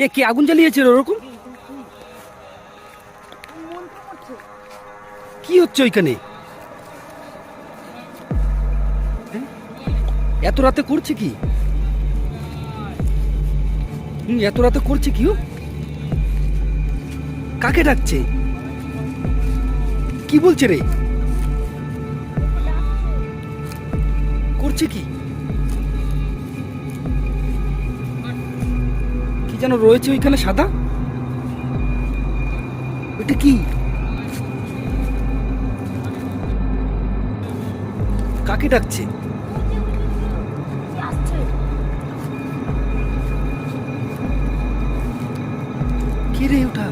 এ কে আগুন জ্বালিয়েছে রে ওরকম? কি হচ্ছে ওইখানে? হ্যাঁ? এত রাতে করছে কি? হুম, এত রাতে করছে কি ও? কাকে ডাকছে? কি বলছে রে? করছে কি? যেন রয়েছে ওইখানে সাদা? ওইটা কি? কাকে ডাকছে? কি রে ওটা?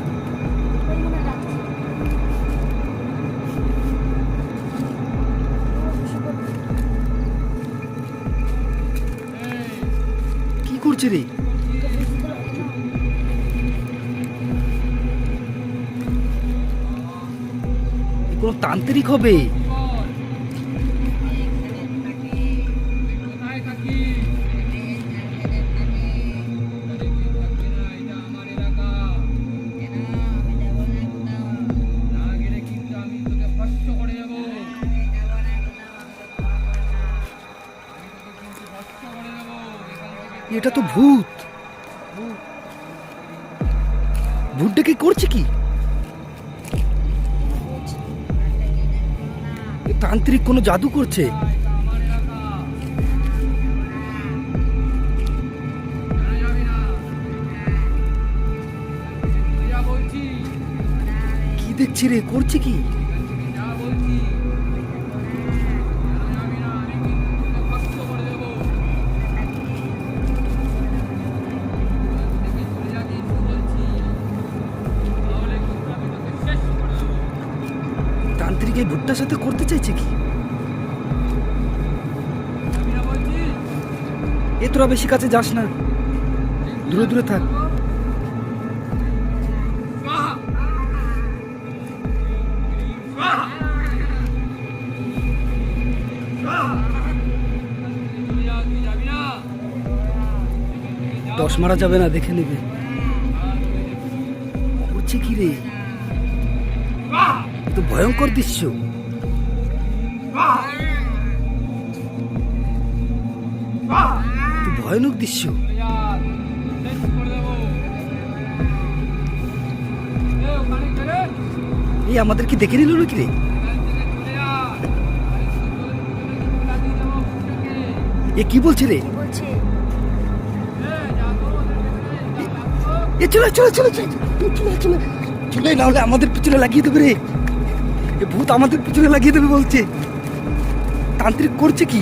কি করছে রে? কোনো তান্ত্রিক হবে? এটা তো ভূত। ভূতটা কি করছে কি? তান্ত্রিক কোনো জাদু করছে? কি দেখছি রে? করছে কি? এই ভুট্টার সাথে করতে চাইছে কি? এ তোরা বেশি কাছে যাস না। দূরে দূরে থাক। দশ মারা যাবে না, দেখে নেবে। করছে কি রে? তো ভয়ঙ্কর দৃশ্য। তো ভয়ানক দৃশ্য। এই আমাদের কি দেখে নিল নাকি রে? এ কি বলছে রে? এ চলে চলে চলে চলে। চলে চলে চলে। না হলে আমাদের পিছনে লাগিয়ে দেবে রে। এ ভূত আমাদের পিছনে লাগিয়ে দেবে বলছে। তান্ত্রিক করছে কি?